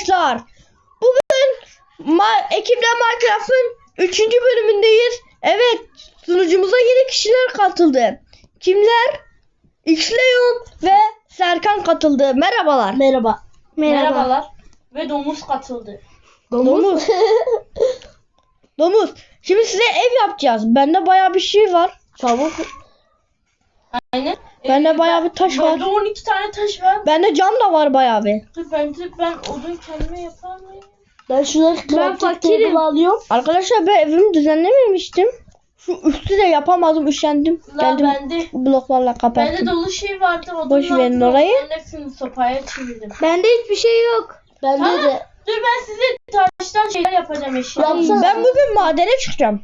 arkadaşlar. Bugün Ma ekiple Minecraft'ın 3. bölümündeyiz. Evet sunucumuza yeni kişiler katıldı. Kimler? Xleon ve Serkan katıldı. Merhabalar. Merhaba. Merhabalar. Ve domuz katıldı. Domuz. Domuz. Şimdi size ev yapacağız. Bende baya bir şey var. Çabuk. Aynen. Bende bayağı ben- bir taş var. Bende 12 tane taş var. Bende cam da var baya bir. Dur ben, dur ben odun kendime yapar mıyım? Ben şurada crafting fakirim. table alıyorum. Arkadaşlar ben evimi düzenlememiştim. Şu üstü de yapamadım üşendim. La Geldim bende, bloklarla kapattım. bende dolu şey vardı. Odun Boş verin orayı. Onların hepsini sopaya çevirdim. Bende hiçbir şey yok. Bende Tamam. de. Dur ben size taştan şeyler yapacağım eşya. Ben bugün madene çıkacağım.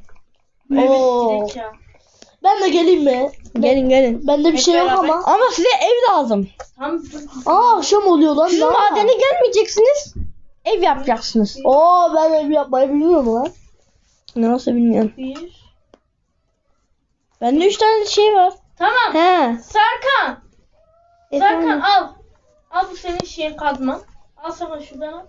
Evet Oo. Ben de geleyim mi? Gelin gelin. Bende bir Hep şey yok beraber. ama. Ama size ev lazım. Tam. Aa akşam oluyor lan. Siz ne var? madene gelmeyeceksiniz. Ev yapacaksınız. Oo ben ev yapmayı bilmiyorum lan. Nasıl bilmiyorum. Bir. Bende 3 tane şey var. Tamam. He. Serkan. Efendim? Serkan al. Al bu senin şeyin kazman. Al sana şuradan al.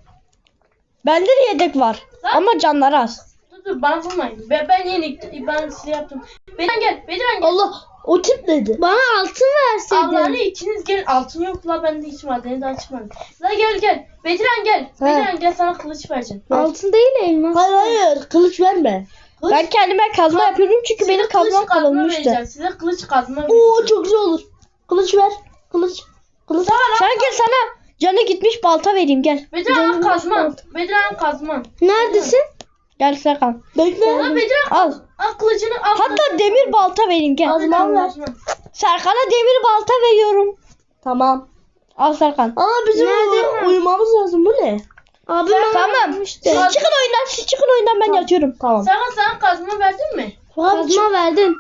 Bende de yedek var. Lan. Ama canlar az. Dur dur bana vurmayın. Ben, ben yeni ben size yaptım. Bediran gel. Bediran gel. Allah o tip neydi? Bana altın Allah'ını ikiniz gelin. Altın yok la bende hiç madeni de açmadım. La gel gel. Bediran gel. Bediran gel sana kılıç vereceğim. Altın değil elmas. Hayır hayır kılıç verme. Kılıç. Ben kendime kazma yapıyorum çünkü Size benim kazmam vereceğim. Size kılıç kazma vereceğim. Oo çok güzel olur. Kılıç ver. Kılıç. Kılıç. Sen gel sana canı gitmiş balta vereyim gel. Bediran al kazman. Bediran kazman. Neredesin? Gel Serkan. Bekle. La Bediran Al. Al kılıcını al. Hatta demir balta vereyim gel. Az Bediran ver. kazma. Serkan'a demir balta veriyorum. Tamam. Al Serkan. Aa bizim Nerede? uy- uyumamız lazım bu ne? Abi tamam. Siz çıkın oyundan, siz çıkın oyundan ben yatıyorum. Tamam. Serkan sana kazma verdin mi? Kazma verdin.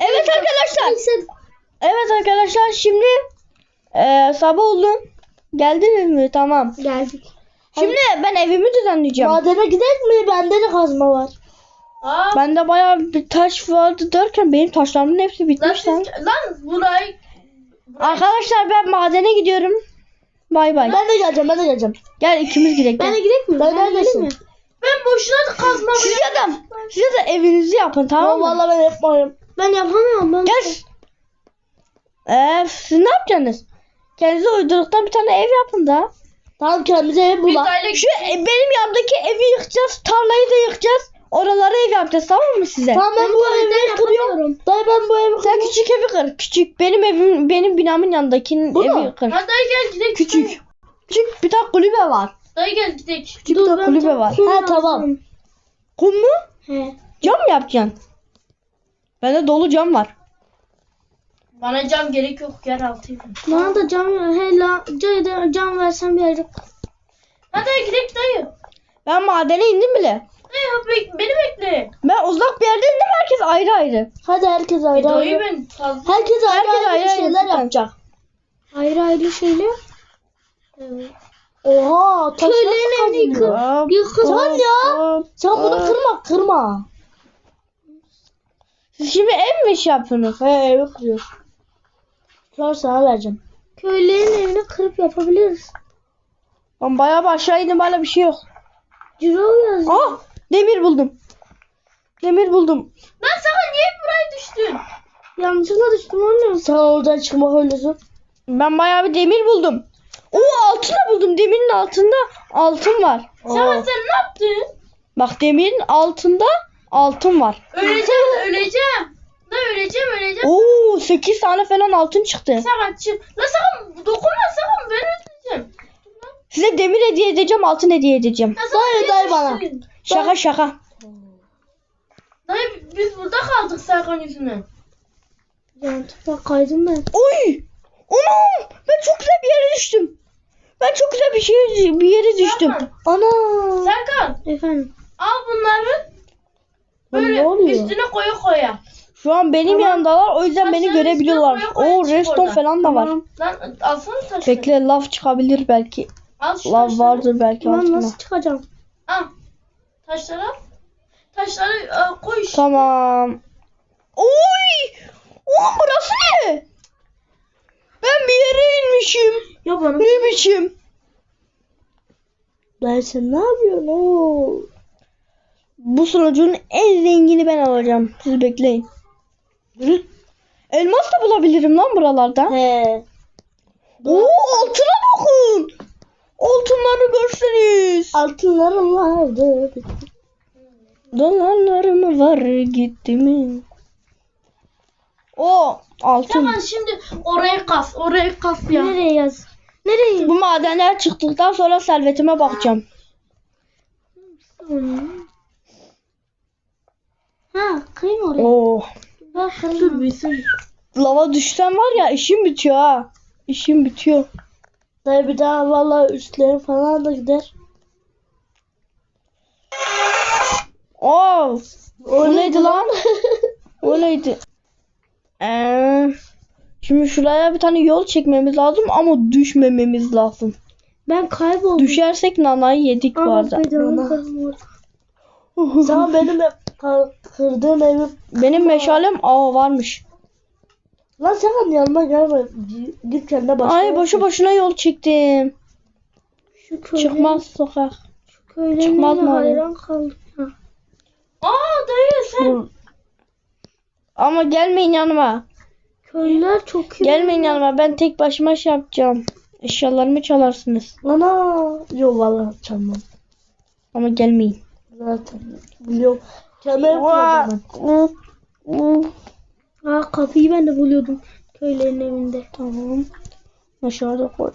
Evet arkadaşlar. Evet arkadaşlar şimdi eee sabah oldu. Geldiniz mi? Tamam. Geldik. Şimdi ben evimi düzenleyeceğim. Madene gidelim mi? Bende de kazma var. Aa. Bende bayağı bir taş vardı derken benim taşlarımın hepsi Lan, bitmiş lan. siz, lan burayı Arkadaşlar ben madene gidiyorum. Bay bay. Ben de geleceğim ben de geleceğim. Gel ikimiz gidelim. gel. gidelim mi? Ben neredesin? ben boşuna kazma Siz ya da, siz da evinizi yapın tamam mı? valla ben yapmayayım. Ben yapamıyorum. Ben... Gel. Eee siz ne yapacaksınız? Kendinize uyduruktan bir tane ev yapın da. Tamam kendimize ev bulalım. Şu e, benim yanımdaki evi yıkacağız. Tarlayı da yıkacağız. Oralara ev yapacağız tamam mı size? Tamam ben bu evi kırıyorum. Dayı ben bu evi Sen kırıyorum. küçük evi kır. Küçük. Benim evim benim binamın yanındakinin Bu mu? evi kır. Hadi dayı gel gidelim. Küçük. Küçük bir tane kulübe var. Dayı gel gidelim. Küçük bir tane kulübe var. Ha tamam. Kum mu? He. Cam mı yapacaksın? Bende dolu cam var. Bana cam gerek yok yer altı. Bana da cam hele cam, cam versen bir yere. Hadi gidelim dayı. Ben madene indim bile. Dayı bek, beni bekle. Ben uzak bir yerde indim herkes ayrı ayrı. Hadi herkes E, ayrı dayı ayrı. ben fazla. Herkes ayrı Herkes ayrı, ayrı ayrı şeyler yapacak. Ayrı ayrı şeyler. Oha taş evini yıkın. Hop, Yıkın. Sen ya. Sen bunu kırma kırma. Siz şimdi ev mi iş yapıyorsunuz? He evi kırıyor. Sonra sana vereceğim. Köylerin evini kırıp yapabiliriz. Ben bayağı bir aşağı indim hala bir şey yok. Ciro yazıyor. Ah demir buldum. Demir buldum. Lan sana niye buraya düştün? Yanlışlıkla düştüm anne. Sen oradan çıkmak öyle zor. Ben bayağı bir demir buldum. Oo altın da buldum. Demirin altında altın var. Serkan Aa. sen ne yaptın? Bak demirin altında altın var. Öleceğim öleceğim. Da öleceğim öleceğim. Oo 8 tane falan altın çıktı. Serkan çık. Lan sakın dokunma sakın ben öleceğim. Size demir hediye edeceğim, altın hediye edeceğim. Lan sana Dayı, dayı bana. Şaka şaka. Dayı biz burada kaldık Serkan yüzünden. Yanlışlıkla kaydım ben. Oy! Anam! Ben çok güzel bir yere düştüm. Ben çok güzel bir şey bir yere düştüm. Serkan, Ana! Serkan Efendim. al bunları. Lan Böyle ne oluyor? üstüne koya koya. Şu an benim Tamam. yanındalar o yüzden beni Taşların görebiliyorlar. üstüne koya koya Oo çık redstone oradan. falan da var. Tamam. Lan alsana taşları. Bekle lav çıkabilir belki. Al şu taşları. vardır belki Ben altında. nasıl çıkacağım? Al. Taşları al. Taşları e, koy. işte. Tamam. Oy! Oğlum burası ne? Ben bir yere inmişim. Ya bana. Ne biçim? Ben sen ne yapıyorsun? Oo. Bu sunucunun en zengini ben alacağım. Siz bekleyin. Yürü. Elmas da bulabilirim lan buralarda. He. Oo altına bakın. Altınları görseniz. Altınlarım vardı. Dolarlarım var gitti mi? O altın. Tamam şimdi orayı kas. Orayı kas ya. Nereye yaz? Nereye? Bu madenler çıktıktan sonra servetime bakacağım. Ha kıyım oraya. Oo. Bak Dur kıyım. bilsin. Lava düşsem var ya işim bitiyor ha. İşim bitiyor. Dayı bir daha vallahi üstlerim falan da gider. Oo. O neydi lan? O neydi? Ee, şimdi şuraya bir tane yol çekmemiz lazım ama düşmememiz lazım. Ben kayboldum. Düşersek nanayı yedik bu Ama arada. bedenim Ana. kayboldu. Sen benim hep kırdığım evi. Benim meşalem aa varmış. Lan sen yanıma gelme. Kendine başla. Ay boşu boşuna yol çektim. Şu köyle, Çıkmaz sokak. Şu köyle çıkmaz mı hayran kaldım. Aa dayı sen. Dur. Ama gelmeyin yanıma. Köylüler çok iyi. Gelmeyin yanıma. Ben tek başıma şey yapacağım. Eşyalarımı çalarsınız. Ana. Yok vallahi çalmam. Ama gelmeyin. Zaten. Biliyorum. Vaa. yapıyorum ben. Ha kapıyı ben de buluyordum. Köylerin evinde. Tamam. Aşağıda koy.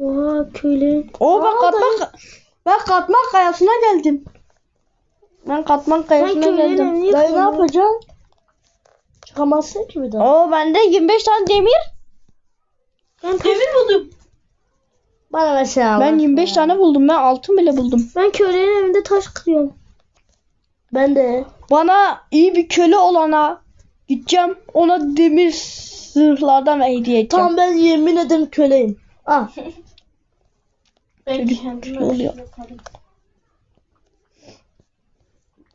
Oha köylerin. Oo bak Aa, katmak. Bak katmak kayasına geldim. Ben katmak Ben kayasına köylerin geldim. Dayı ne yapacaksın? Çıkamazsın ki bir daha. Oo bende 25 tane demir. Ben, Demir buldum. Bana mesela. Ben bak 25 ya. tane buldum. Ben altın bile buldum. ben köylerin evinde taş kırıyorum. Ben de. Bana iyi bir köle olana gideceğim. Ona demir zırhlardan hediye edeceğim. Tam ben yemin ederim köleyim. Ah. Ben Çocuk kendime ne oluyor?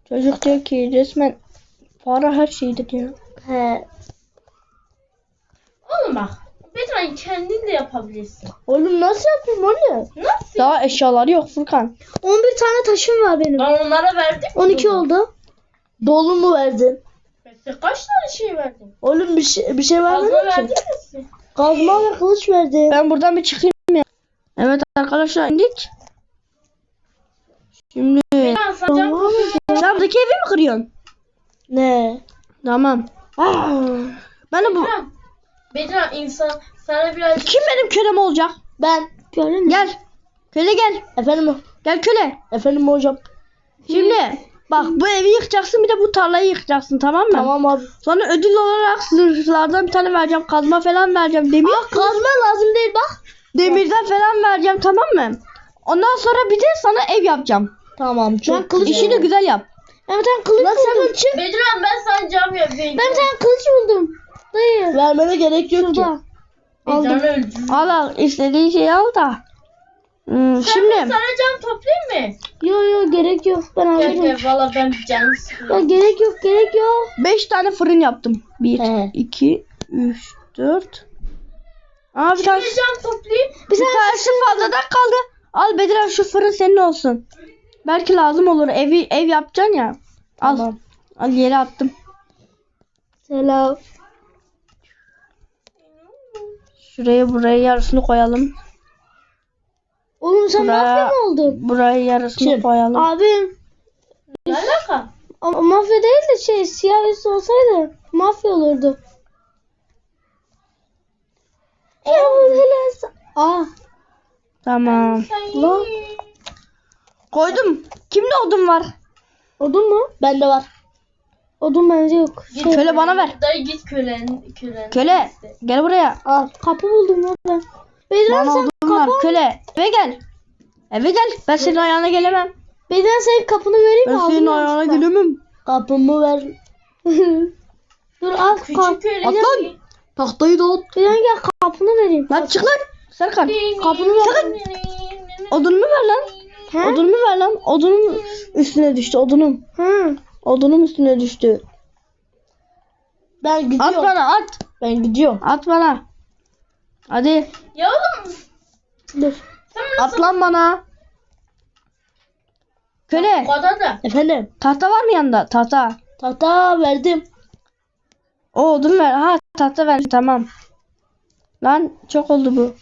Çocuk diyor ki resmen para her şeydir diyor. He. Oğlum bak. Bedran kendin de yapabilirsin. Oğlum nasıl yapayım onu? Nasıl? Daha eşyaları yok Furkan. 11 tane taşım var benim. Ben onlara verdim. 12 Dolu. oldu. Dolu mu verdin? Ben size kaç tane şey verdim? Oğlum bir şey bir şey vermedin verdim ki. mi? Kazma ve kılıç verdi. Ben buradan bir çıkayım ya. Evet arkadaşlar indik. Şimdi Ben sana can sen buradaki evi mi kırıyorsun? Ne? Tamam. Ben de bu Bedran. Bedran insan sana biraz kim benim kölem olacak? Ben. Gördün mü? Gel. Köle gel. Efendim Gel köle. efendim hocam. Şimdi bak bu evi yıkacaksın bir de bu tarlayı yıkacaksın tamam mı? Tamam abi. Sonra ödül olarak zırhlardan bir tane vereceğim. Kazma falan vereceğim. Demir. Kazma lazım değil bak. Demirden falan vereceğim tamam mı? Ondan sonra bir de sana ev yapacağım. Tamam çok Ben kılıç- İşini güzel yap. Ben bir tane kılıç Lan sen buldum. kılıç Bedran ben sana cam yapayım. Ben bir tane kılıç buldum. Dayı. vermene gerek yok ki. Şurada. Bedran öldü. Al al istediğin şeyi al da. Hmm, şimdi Sana cam toplayayım mı? Yo yo gerek yok. Ben alırım. gel valla ben canım Ya gerek yok gerek yok. 5 tane fırın yaptım. 1, He. 2, 3, 4. Aa bir tane Bir cam toplayayım. bir tanesi fazladan kaldı. Al Bedir şu fırın senin olsun. Belki lazım olur. Evi ev yapacaksın ya. Al. Tamam. Al yere attım. Selam. Şuraya buraya yarısını koyalım. Oğlum sen Buraya- mafya mı oldun? Buraya yarısını Kim? koyalım. Abim. Ne alaka? Ama mafya değil de şey siyah üstü olsaydı mafya olurdu. Ya bu hele- Aa. Tamam. Lan. Koydum. Kimde odun var? Odun mu? Bende var. Odun bence yok. Git Köle kölen- bana ver. Dayı git kölen. kölen. Köle gel buraya. Al. Kapı buldum lan ben. Bana sen kapı Köle eve gel. Eve gel. Ben senin ayağına gelemem. Bedran senin kapını vereyim Ben mi? senin Aldım ayağına gelemem. Kapımı ver. Dur al kap. At lan. Tahtayı da at. Bedran gel kapını vereyim. Lan çık lan. Serkan. Kapını ver. Odunumu ver lan. He? Odunumu ver lan. Odunum üstüne düştü. Odunum. Hı. Odunum üstüne düştü. Ben At gidiyorum. bana at. Ben gidiyorum. At bana. Hadi. Ya oğlum Dur. sen nasıl At lan bana. Köle kadar da. Efendim. tahta var mı yanında? Tahta. Tahta verdim. O odun ver. Ha tahta ver. Tamam. Lan çok oldu bu.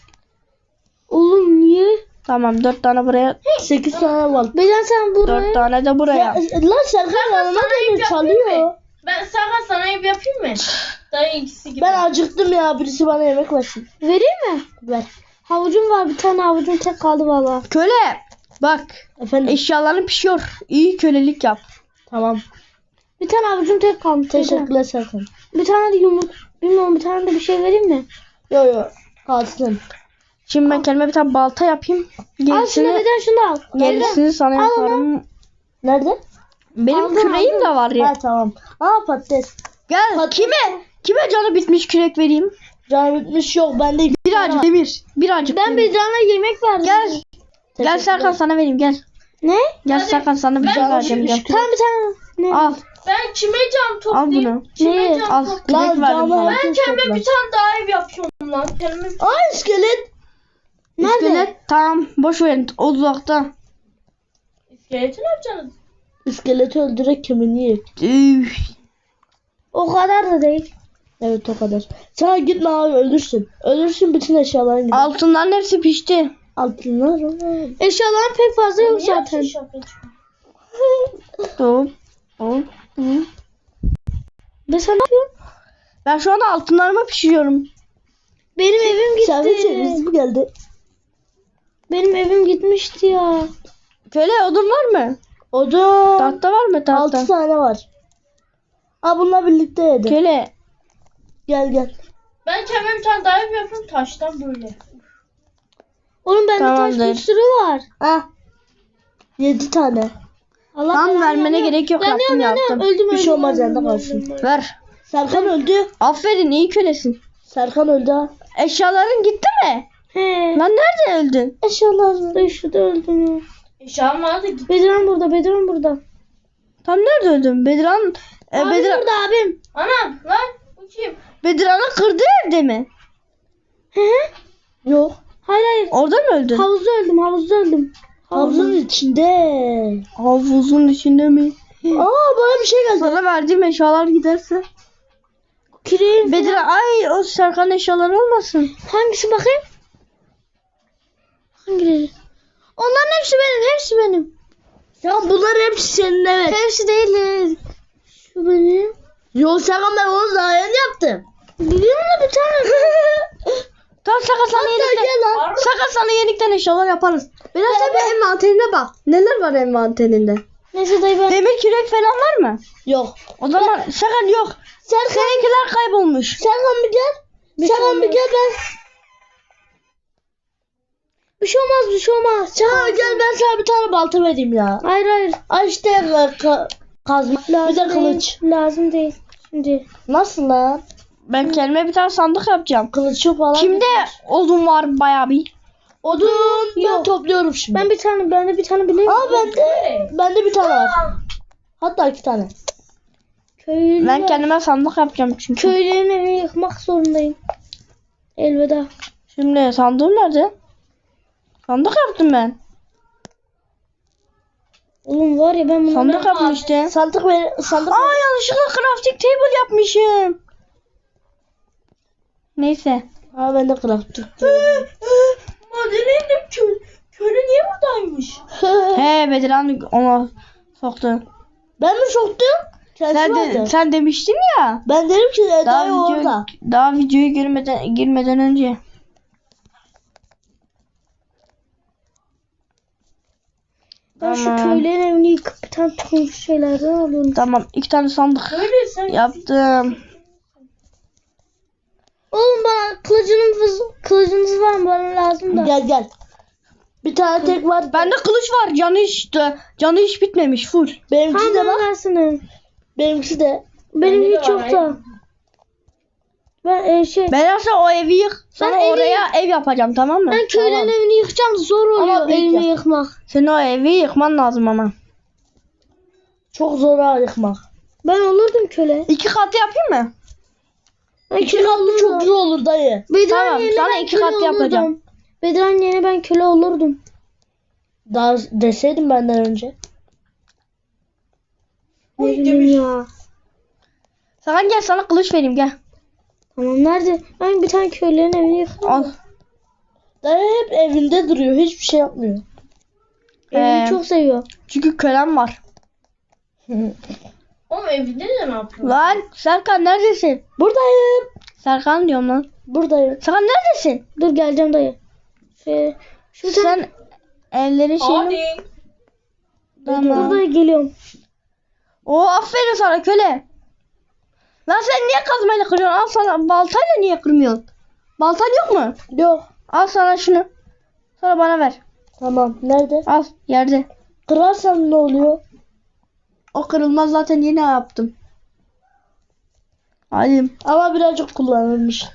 Oğlum niye? Tamam dört tane buraya. 8 tane var. Beden sen Dört buraya. tane de buraya. Ya, lan Serkan yanıma sana geliyor çalıyor. Ben sana sana ev yapayım mı? Dayı ikisi gibi. Ben acıktım ya. Birisi bana yemek versin. Vereyim mi? Ver. Havucum var bir tane havucum tek kaldı valla. Köle. Bak. Efendim. Eşyaların pişiyor. İyi kölelik yap. Tamam. Bir tane havucum tek kaldı. Teşekkürler Serkan. Bir tane de yumruk. Bilmiyorum bir tane de bir şey vereyim mi? Yo yo. Kalsın. Şimdi ben kendime bir tane balta yapayım. Al şunu Gerisini, beden şunu al. gerisini sana Al onu. yaparım. Nerede? Benim Aldım, küreğim aldım. de var ya. Ha tamam. Aa patates. Gel kime kime canı bitmiş kürek vereyim? Can bitmiş yok. Bende Birazcık demir. Birazcık Ben demir. Bedirhan'a yemek verdim. Gel. Gel. Serkan sana vereyim gel. Ne? Gel Hadi. Serkan sana bir de vereceğim gel. Tamam bir tane. Ne? Al Ben kime cam toplayayım? bunu. Kime Ne? cam al kürek verdim. Ben kendime bir tane daha ev yapıyorum lan. Kendime Aa iskelet. Nerede? İskelet tamam boş verin o uzakta. iskeleti ne yapacaksınız? İskeleti öldürerek kemiğini ye. Üf. O kadar da değil. Evet o kadar. Sana gitme abi ölürsün. Ölürsün bütün eşyaların gider. Altınların hepsi pişti. Altınlar. Eşyaların pek fazla yok zaten. Hop. Hı. Ve sen ne yapıyorsun? Ben şu anda altınlarımı pişiriyorum. Benim evim Servet gitti. çevresi geldi. Benim evim gitmişti ya. Köle odun var mı? Odun. Tahta var mı tahta? 6 tane var. Aa bununla birlikte yedi. Köle. Gel gel. Ben kendime bir tane daha ev yapıyorum taştan böyle. Oğlum bende taş Tamamdır. bir sürü var. Ah. 7 tane. Allah Tamam belanı vermene yanıyorum. gerek yok Yanıyorum yaptım yanıyorum. yaptım. Öldüm öldüm. Bir şey olmaz, öldüm, yanında kalsın. öldüm. Ver. Serkan öldü. Aferin iyi kölesin. Serkan öldü ha. Eşyaların gitti mi? He. Lan nerede öldün? Eşyalar. Şurada öldüm ya. Eşyam vardı git. Bedirhan burada, Bedirhan burada. Tam nerede öldün? Bediran e, Abim Bediran, burada abim. Anam lan bu kim? Bediran'ın kırdığı evde mi? Hı hı. Yok. Hayır hayır. Orada mı öldün? Havuzda öldüm, havuzda öldüm. Havuzun içinde. Havuzun içinde mi? Aa bana bir şey geldi. Sana verdiğim eşyalar giderse. Kireğim. Bediran ay o Serkan eşyaları olmasın. Hangisi bakayım? Hangileri? Onların hepsi benim, hepsi benim. Ya bunlar hepsi senin evet. Hepsi değil. Şu benim. Yok Serkan ben onu daha yeni yaptım. Biliyorum da bir tane. Tamam Serkan sana yenikten. Serkan sana yenikten eşyalar yaparız. Biraz sen bir envanterine bak. Neler var envanterinde? Neyse dayı ben. Demir kürek falan var mı? Yok. O zaman Serkan yok. Serkan, Seninkiler kaybolmuş. Serkan bir gel. Serkan bir gel ben. Bir şey olmaz, bir şey olmaz. Serkan gel ben sana bir tane balta vereyim ya. Hayır hayır. Ay işte ka- ka- kazma. Bir de Lazım kılıç. değil. Lazım değil. Şimdi. Nasıl lan? Ben kendime bir tane sandık yapacağım. Kılıçı falan. Kimde odun var bayağı bir? Odun ben Yok. topluyorum şimdi. Ben bir tane, ben de bir tane bileyim. Aa bende bende bir tane var. Hatta iki tane. Köylü. Ben kendime sandık yapacağım çünkü. Köylünün evini yıkmak zorundayım. Elveda. Şimdi sandığım nerede? Sandık yaptım ben. Oğlum var ya ben bunu Sandık yaptım işte. Sandık ver sandık Aa yanlışlıkla crafting table yapmışım. Neyse. Ha ben de crafting. Madene indim köy. Köylü niye buradaymış? He Bediran ona soktu. ben mi soktum? Sen, de, sen demiştin ya. Ben dedim ki Daha, Eda'yı video, orada. daha videoya girmeden girmeden önce. Ben şu Tamam. köylünün evini yıkıp bir tane turuncu şeylerden alıyorum. Tamam iki tane sandık Köylü sen yaptım. Oğlum bana kılıcınız, kılıcınız var mı? Bana lazım da. Gel gel. Bir tane tek var. Bende kılıç var. Canı hiç de, canı hiç bitmemiş full. Benimkisi Tamam de bana bak. versene. Benimkisi de. Benim hiç var, yok da. Ben e, şey Ben aslında o evi yık. Sana Ben evi- oraya ev yapacağım tamam mı? ben köylünün Tamam. evini yıkacağım zor oluyor evimi yap. yıkmak. Senin o evi yıkman lazım ama. Çok zor ha yıkmak. Ben olurdum köle. İki katı yapayım mı? Ben İki katlı çok güzel olur dayı. Bedran Tamam, yerine sana iki kat yapacağım. Bedran yerine ben köle olurdum. Daha deseydim benden önce. Demir. ya. Sakın gel sana kılıç vereyim gel. Tamam nerede? Ben bir tane köylerin evini. Al. Dayı hep evinde duruyor. Hiçbir şey yapmıyor. Evini Ee, çok seviyor. Çünkü kölem var. Oğlum evinde de ne yapıyor? Lan Serkan neredesin? Buradayım. Serkan diyorum lan. Buradayım. Serkan neredesin? Dur geleceğim dayı. Şey, şu tane Sen ellerin şeyini... Hadi. Tamam. burada geliyorum. Oo aferin sana köle. Lan sen niye kazmayla kırıyorsun? Al sana baltayla niye kırmıyorsun? Baltan yok mu? Yok. Al sana şunu. Sonra bana ver. Tamam. Nerede? Al yerde. Kırarsan ne oluyor? O kırılmaz zaten yine yaptım. Alayım. Ama birazcık kullanılmış.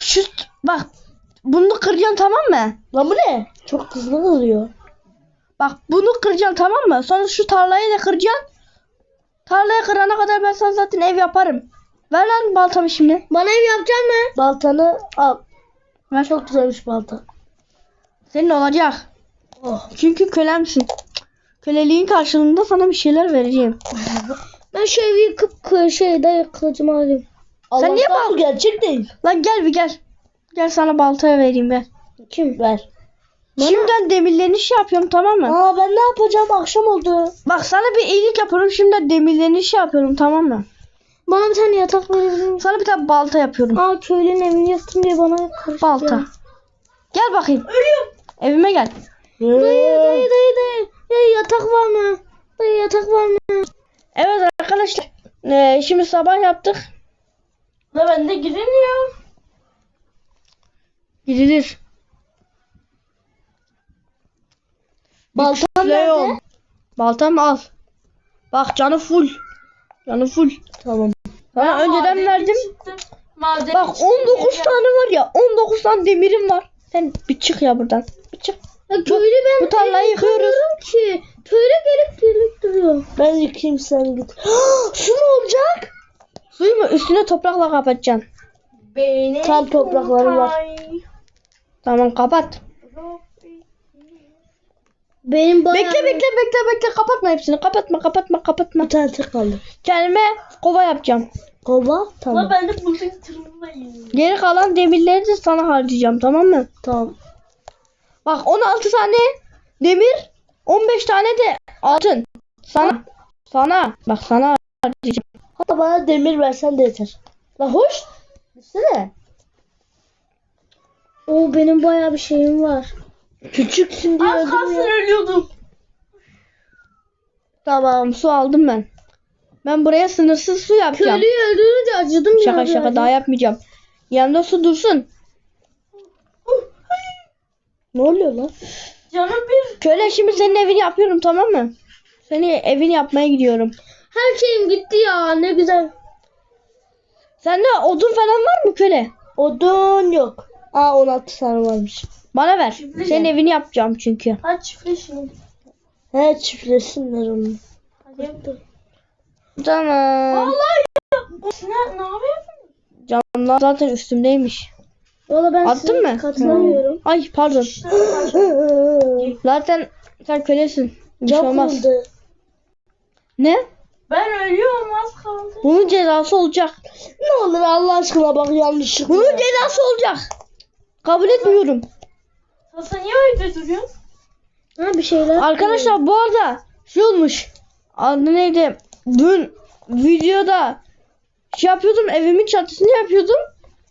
Şu bak bunu kıracaksın tamam mı? Lan bu ne? Çok hızlı kırıyor. Bak bunu kıracaksın tamam mı? Sonra şu tarlayı da kıracaksın. Tarlayı kırana kadar ben sana zaten ev yaparım. Ver lan baltamı şimdi. Bana ev yapacak mı? Baltanı al. Ver. Çok güzelmiş balta. Senin olacak. Oh. Çünkü kölemsin. Köleliğin karşılığında sana bir şeyler vereceğim. Ben şu evi yıkıp kı- şey dayı kılıcımı alayım. Allah'tan niye bal- gerçek değil. Lan gel bir gel. Gel sana baltaya vereyim ben. Kim? Ver. Şimdiden demirlerini şey yapıyorum tamam mı? Aa ben ne yapacağım? Akşam oldu. Bak sana bir iyilik yapıyorum. Şimdiden demirlerini şey yapıyorum tamam mı? Bana bir tane yatak verebilir misin? Sana bir tane balta yapıyorum. Aa köylünün evini yıktım diye bana karıştı Balta. ya. Gel bakayım. Evime gel. Dayı dayı dayı dayı. Dayı yatak var mı? Dayı yatak var mı? Evet arkadaşlar. eee, şimdi sabah yaptık. La ben de giremiyorum. Gidilir. Baltam nerede? Baltam al. Bak canı full. Canı full. Tamam. Sana önceden Madene verdim. çıktım. Madene Bak çıktım, 19 geri tane var ya. 19 tane demirim var. Sen bir çık ya buradan. Bir çık. Ya köylü ben Bu tarlayı yıkıyoruz. ki. Köylü gelip gelip duruyor. Ben yıkayayım sen git. Şu ne olacak? Suyu mu üstüne toprakla kapatacaksın. Beni Tam toprakları var. Tamam kapat. Benim bayağı... Bekle bekle bekle bekle kapatma hepsini. Kapatma kapatma kapatma. Bir tane tek kaldı. Kendime kova yapacağım. Kova. Tamam. ben de bugün tırmandayım. Geri kalan demirleri de sana harcayacağım tamam mı? Tamam. Bak 16 tane demir 15 tane de altın. Sana. Sana. Bak sana harcayacağım. Hatta bana demir versen de yeter. La hoş. Düşsene. Oo benim bayağı bir şeyim var. Küçüksün diye Az kalsın öldürmüyor. ölüyordum. Tamam su aldım ben. Ben buraya sınırsız su yapacağım. Köylüyü öldürünce acıdım ya. Şaka şaka daha yapmayacağım. Yanında su dursun. Ne oluyor lan? Canım bir. Köle şimdi senin evini yapıyorum tamam mı? Seni evini yapmaya gidiyorum. Her şeyim gitti ya ne güzel. Sende odun falan var mı köle? Odun yok. Aa 16 tane varmış. Bana ver. Çiftlik Senin evini yapacağım çünkü. Hadi çiftleşin. He çiftlesinler onu. Hadi. Tamam. Vallahi ya. Ne, ne yapıyorsun? Camlar zaten üstümdeymiş. Valla ben Attın mı? katılamıyorum. Ay pardon. Zaten sen kölesin. Bir şey olmaz. kırıldı. Ne? Ben ölüyorum az kaldı. Bunun cezası olacak. Ne olur Allah aşkına bak yanlışlıkla. Bunun cezası olacak. Kabul etmiyorum. Sen niye öyle duruyorsun? Ha bir şeyler. Arkadaşlar bu arada şey olmuş. Adı neydi? Dün videoda şey yapıyordum evimin çatısını yapıyordum.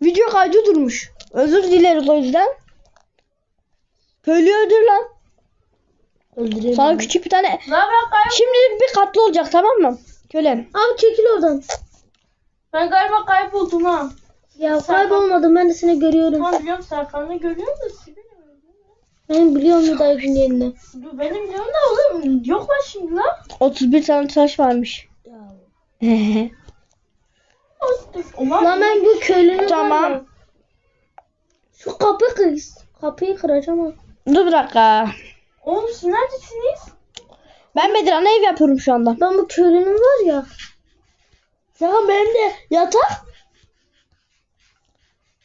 Video kaydı durmuş. Özür dileriz o yüzden. Köylü öldür lan. Öldüreyim. Sana küçük bir tane. Şimdi bir katlı olacak tamam mı? Köle. Abi çekil oradan. ben galiba kayboldum ha. Ya kaybolmadım ben de seni görüyorum. Tamam biliyorum Serkan'ı görüyorum da bilmiyorum. Ben biliyorum bir dayının yerini. Dur benim biliyorum da oğlum yok var şimdi la. 31 tane taş varmış. Ya. Ulan Lan ben bu köylünün Tamam. var ya. Şu kapı kır. Kapıyı kıracağım ha. Dur bir dakika. Oğlum siz neredesiniz? Ben Bedirhan'a ev yapıyorum şu anda. Ben bu köylünün var ya. Sen benim de yatak.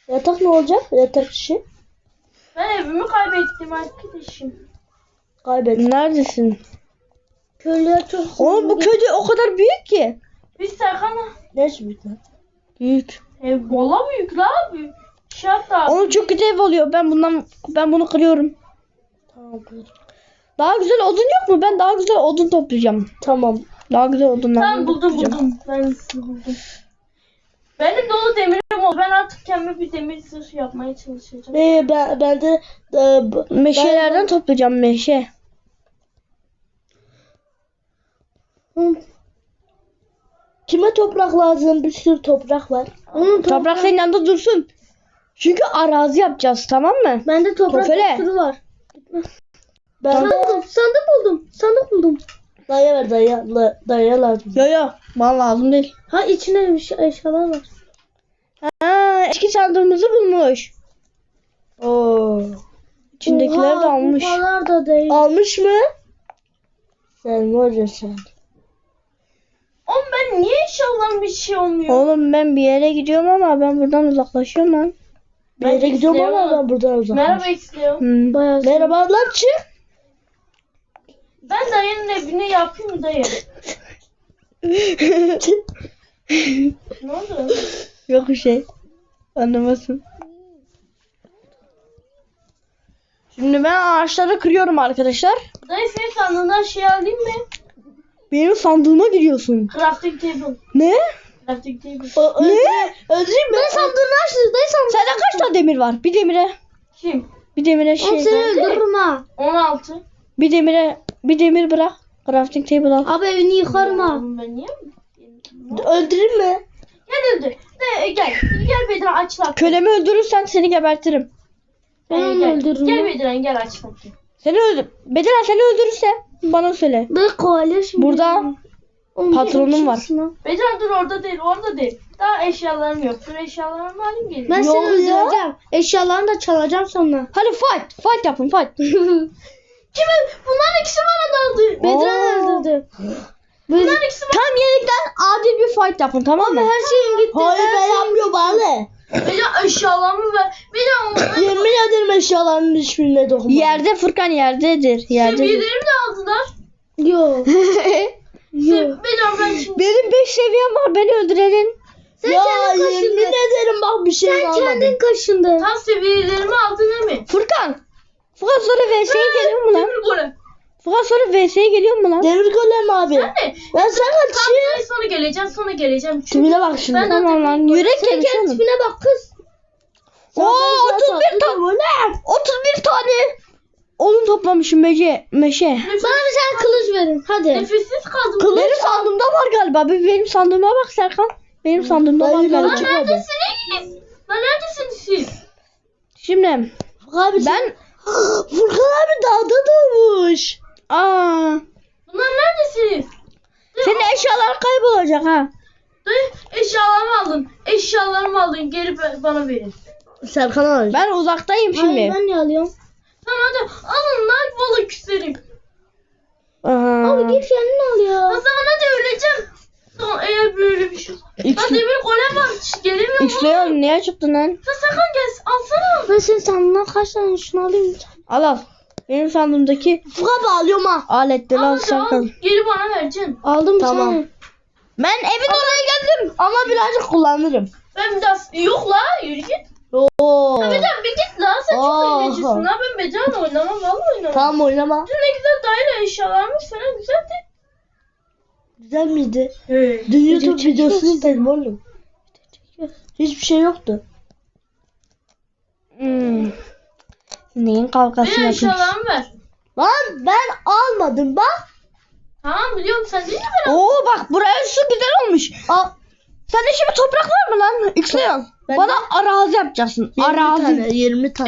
Yatak ne olacak? Yatak işi. Ben evimi kaybettim arkadaşım. Kaybettim. Neredesin? Köylüler çok Oğlum bu köy de o kadar büyük ki. Biz Serkan'la. Ne şimdi lan? Büyük. E, valla büyük la büyük. Şey hatta. Oğlum çok kötü ev oluyor. Ben bundan ben bunu kırıyorum. Tamam. Daha güzel odun yok mu? Ben daha güzel odun toplayacağım. Tamam. Daha güzel odunlar. Tamam buldum buldum. Ben buldum. Benim dolu demirim oldu. Ben artık kendime bir demir zırh yapmaya çalışacağım. Ee, ben, ben de e, Meşelerden toplayacağım meşe. kime toprak lazım? Bir sürü toprak var. Onun Toprak senin yanında dursun. Çünkü arazi yapacağız tamam mı? Bende toprak Tofele. bir sürü var. Ben Sandık, sandık buldum. Sandık buldum. Daya ver daya, la, daya lazım. Yo yo. Bana lazım değil. Ha içine bir şey- eşyalar var. Ha, eski sandığımızı bulmuş. Oo. İçindekileri de Oha, almış. kupalar da değil. Almış mı? Sen var ya sen. Oğlum ben niye inşallah bir şey olmuyor? Oğlum ben bir yere gidiyorum ama ben buradan uzaklaşıyorum lan. Bir yere Ben gidiyorum ama istiyorum. ben buradan uzak. Merhaba Xleo. Hmm. Bayağı Merhaba lan çık. Ben dayının evini yapayım dayı? Ne oldu? Yok bir şey. Anlamasın. Şimdi ben ağaçları kırıyorum arkadaşlar. Dayı senin sandığından şey alayım mı? Benim sandığıma giriyorsun. Crafting table. Ne? Crafting table. O, Ne? Öldüreyim mi? Ben sandığını açtım. Ben sandığını Sende kaç tane demir var? Bir demire. Kim? Bir demire şey. seni öldürürüm ha. 16. Bir demire. Bir demir bırak. Crafting table al. Abi evini. Oğlum Ben niye? Öldüreyim mi? Gel öldü. De, gel. Gel Bedran aç lan. Kölemi öldürürsen seni gebertirim. Ben onu gel. öldürürüm. Gel Bedran gel aç bakayım. Seni öldür. Bedelen seni öldürürse bana söyle. Ben şimdi. Burada Oğlum, patronum var. lan? Bedran dur orada değil orada değil. Daha eşyalarım yok. Dur eşyalarımı alayım gelin. Ben seni öldüreceğim. Eşyalarını da çalacağım sonra. Hadi fight. Fight yapın fight. Kimin? Bunların ikisi bana daldı. Bedran öldürdü. Bunların ikisi bana Tam yeniden adil bir fight yapın tamam mı? Her şeyin gitti. Hayır ben yapmıyorum bari. Bedran eşyalarımı ver. Onları Yemin ederim eşyalarının hiçbirine dokunmadım. Yerde Furkan yerdedir. Yerdedir. seviyelerimi de aldılar. Yok. Se- Bedran ben şimdi Benim 5 seviyem var beni öldürenin. Sen ya kendin yemin kaşındın. ederim bak bir şey Sen almadım. kendin kaşındın. tam seviyelerimi aldın değil mi? Furkan. Furkan sonra VS'ye geliyor mu lan? Demir golem. Furkan sonra VS'ye geliyor mu lan? Demir golem abi. Ben de. Ben sana Tam kaçayım. ben sonra geleceğim sonra geleceğim. Çünkü Tipine bak şimdi. Ben de Tamam lan yürek Sen yemiş kendi oğlum. tipine bak kız. Oo Sen zaten 31 tane. 31 tane. Odun toplamışım meşe. meşe. Bana bir tane kılıç verin. Hadi. nefessiz kaldım. Benim sandığımda var galiba. Bir Benim sandığıma bak Serkan. Benim sandığımda var Dayı galiba. ben çıkmadı. Neredesiniz? Lan neredesiniz siz? Şimdi Abi ben Furkan abi dağda doğmuş. aa Bunlar neredesiniz? senin eşyalar kaybolacak ha. Dayı eşyalarımı aldın. Eşyalarımı aldın. Geri ba- bana verin. Serkan abi. Ben uzaktayım şimdi. ben niye alıyorum? Tamam hadi alın lan balık küserim. Aha. Abi git kendin al O ya. zaman hadi öleceğim. Eğer böyle bir şey X, Lan demir golem var. Hiç Gelemiyor mu? X'leyon niye çıktın lan? Sen sakın gel. Alsana. Ben senin sandığından kaç tane şunu alayım. Al al. Benim sandığımdaki Furkan abi alıyorum ha. aletleri al Al, al. Serkan. Geri bana vereceksin. Aldım bir Tamam. tane. Ben evin oraya geldim. Ama birazcık kullanırım. Ben bir daha... Yok la yürü git. Oo. Daha bir git la. Sen çok eğlencelisin la. Ben becerle oynamam. Vallahi oynamam. Tamam oynama. Dün ne güzel dayıyla eşyalarımız falan güzeldi. Güzel miydi? He. Dün YouTube videosunu izledim oğlum. Hiçbir şey yoktu. Hmm. Neyin kavgasını Benim yapıyorsun? eşyalarımı ver. Lan ben almadım bak. Tamam biliyorum sen değil mi? Oo bak buraya su güzel olmuş. Al. Sende şimdi toprak var mı lan? X'leyon. Ben Bana arazi yapacaksın. 20 Arazi. tane 20 tane.